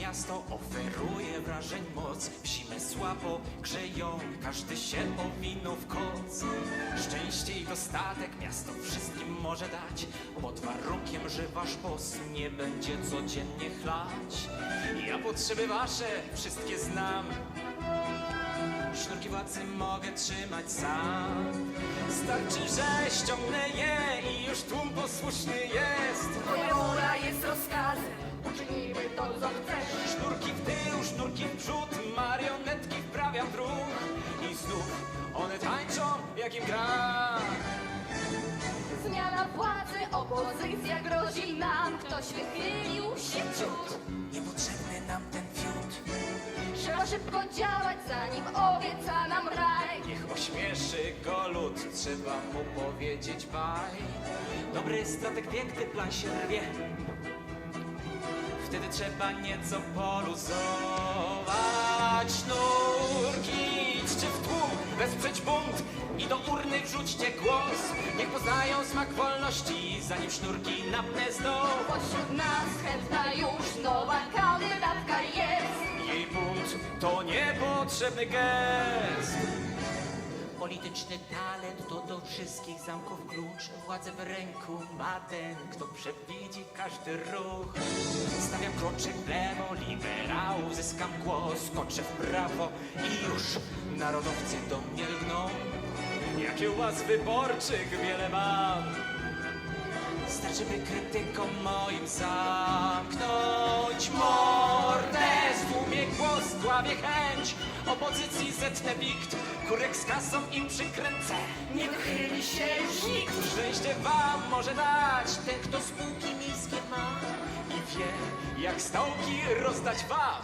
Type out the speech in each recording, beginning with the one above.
miasto oferuje wrażeń moc. W zimę słabo grzeją, każdy się owinął w koc. Szczęście i dostatek miasto wszystkim może dać. Pod warunkiem, że wasz boss nie będzie codziennie chlać. Ja potrzeby wasze wszystkie znam. Sznurki władcy mogę trzymać sam. Starczy, że ściągnę je i już tłum posłuszny jest sznurki w przód, marionetki wprawiam w ruch I znów one tańczą, jak im gra Zmiana władzy, opozycja grozi nam. Ktoś wychylił się ciut. Niepotrzebny nam ten fiut Trzeba szybko działać, zanim obieca nam raj. Niech ośmieszy go lud, trzeba mu powiedzieć baj Dobry strateg wie, gdy plan się rwie Wtedy trzeba nieco poluzować. Sznurki, idźcie w tłum, wesprzeć bunt I do urny wrzućcie głos. Niech poznają smak wolności, zanim sznurki napnę znów Pośród nas chętna już nowa kandydatka jest. Jej bunt to niepotrzebny gest Polityczny talent to do wszystkich zamków klucz. Władzę w ręku ma ten, kto przewidzi każdy ruch. Stawiam kroczek w lewo, liberałów zyskam głos. Skoczę w prawo i już narodowcy do mnie lgną. Jakie łaz wyborczych wiele mam. Starczy by krytykom moim zamknąć Stłumie głos, dławię chęć Opozycji zetnę wikt Kurek z kasą im przykręcę Nie wychyli się już nikt. Szczęście wam może dać Ten, kto spółki miejskie ma I wie, jak stołki rozdać wam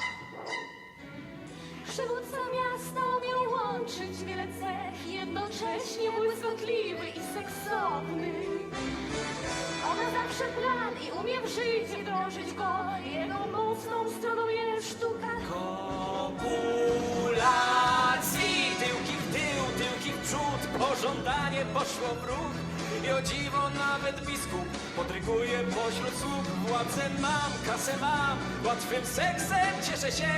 Przywódca miasta umiał łączyć wiele cech, jednocześnie błyskotliwy i seksowny. On ma zawsze plan i umie w życie wdrożyć go. Pożądanie poszło w ruch I o dziwo nawet biskup Podryguje pośród sług Władzę mam, kasę mam Łatwym seksem cieszę się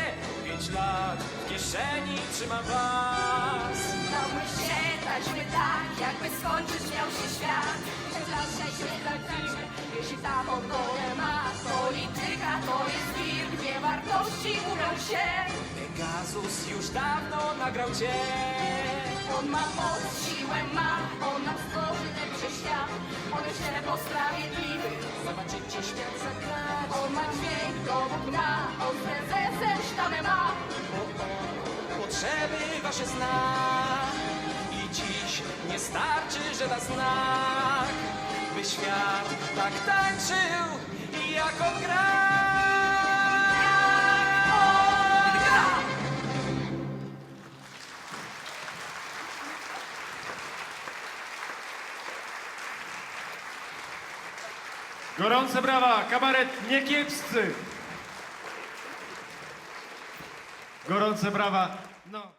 Pięć lat w kieszeni trzymam was Dałby się, taśmy tak, jakby skończyć miał się świat. Przepraszaj się dziwnie, jeśli ta podgolę ma. Polityka to jest wir, gdzie wartości mówią się. Pegasus już dawno nagrał cię On ma moc, siłę ma, on nam stworzy lepszy świat. On jest lepo sprawiedliwy, Zobaczycie świat za krat on ma dźwięk dowód na, on prezesem sztamę ma. Potrzeby wasze zna I dziś nie starczy, że da znak By świat tak tańczył jak on Gorące brawa, kabaret niekiepscy. Gorące brawa. No.